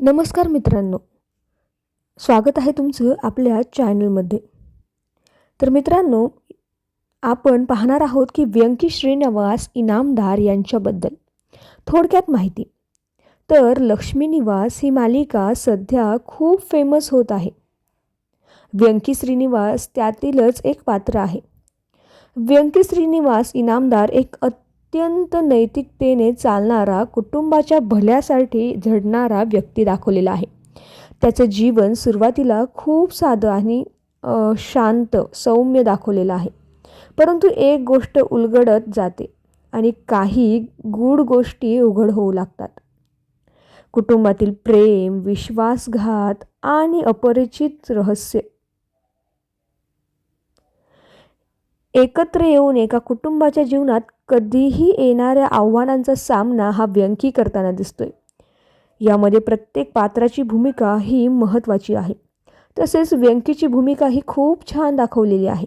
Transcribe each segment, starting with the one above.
नमस्कार मित्रांनो. स्वागत आहे तुमचं आपल्या चॅनलमध्ये. तर मित्रांनो आपण पाहणार आहोत की व्यंकी श्रीनिवास इनामदार यांच्याबद्दल. थोडक्यात माहिती. तर लक्ष्मी निवास ही मालिका सध्या खूप फेमस होत आहे. व्यंकी श्रीनिवास त्यातीलच एक पात्र आहे. व्यंकी श्रीनिवास इनामदार एक अत्यंत नैतिकतेने चालणारा कुटुंबाच्या भल्यासाठी झडणारा व्यक्ती दाखवलेला आहे. त्याचं जीवन सुरुवातीला खूप साधं आणि शांत सौम्य दाखवलेलं आहे. परंतु एक गोष्ट उलगडत जाते आणि काही गूढ गोष्टी उघड होऊ लागतात. कुटुंबातील प्रेम विश्वासघात आणि अपरिचित रहस्य. एकत्र येऊन एका कुटुंबाच्या जीवनात कधीही येणाऱ्या आव्हानांचा सामना हा व्यंकी करताना दिसतोय. यामध्ये प्रत्येक पात्राची भूमिका ही महत्त्वाची आहे. तसेच व्यंकीची भूमिका ही खूप छान दाखवलेली आहे.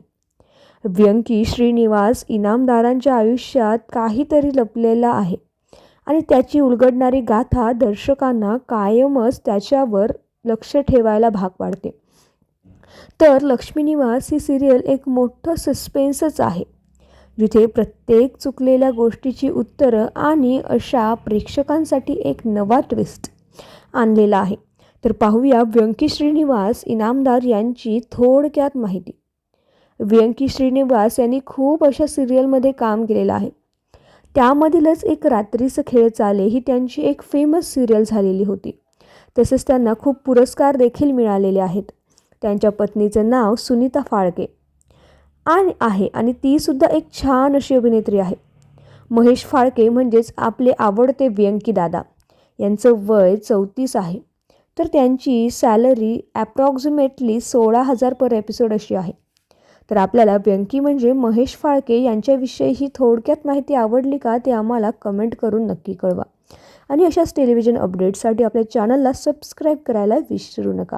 व्यंकी श्रीनिवास इनामदारांच्या आयुष्यात काहीतरी लपलेलं आहे आणि त्याची उलगडणारी गाथा दर्शकांना कायमच त्याच्यावर लक्ष ठेवायला भाग पाडते. तर लक्ष्मीनिवास ही सिरियल एक मोठं सस्पेन्सच आहे. जिथे प्रत्येक चुकलेल्या गोष्टीची उत्तरं आणि अशा प्रेक्षकांसाठी एक नवा ट्विस्ट आणलेला आहे. तर पाहूया व्यंकी श्रीनिवास इनामदार यांची थोडक्यात माहिती. व्यंकी श्रीनिवास यांनी खूप अशा सिरियलमध्ये काम केलेलं आहे. त्यामधीलच एक रात्रीचं खेळ चाले ही त्यांची एक फेमस सिरियल झालेली होती. तसेच त्यांना खूप पुरस्कार देखील मिळालेले आहेत. त्यांच्या पत्नीचं नाव सुनीता फाळके. आणि आहे आणि तीसुद्धा एक छान अशी अभिनेत्री आहे. महेश फाळके म्हणजेच आपले आवडते व्यंकी दादा. यांचं वय चौतीस आहे. तर त्यांची सॅलरी ॲप्रॉक्झिमेटली सोळा हजार पर एपिसोड अशी आहे. तर आपल्याला व्यंकी म्हणजे महेश फाळके यांच्याविषयी ही थोडक्यात माहिती आवडली का ते आम्हाला कमेंट करून नक्की कळवा. आणि अशाच टेलिव्हिजन अपडेट्ससाठी आपल्या चॅनलला सबस्क्राईब करायला विसरू नका.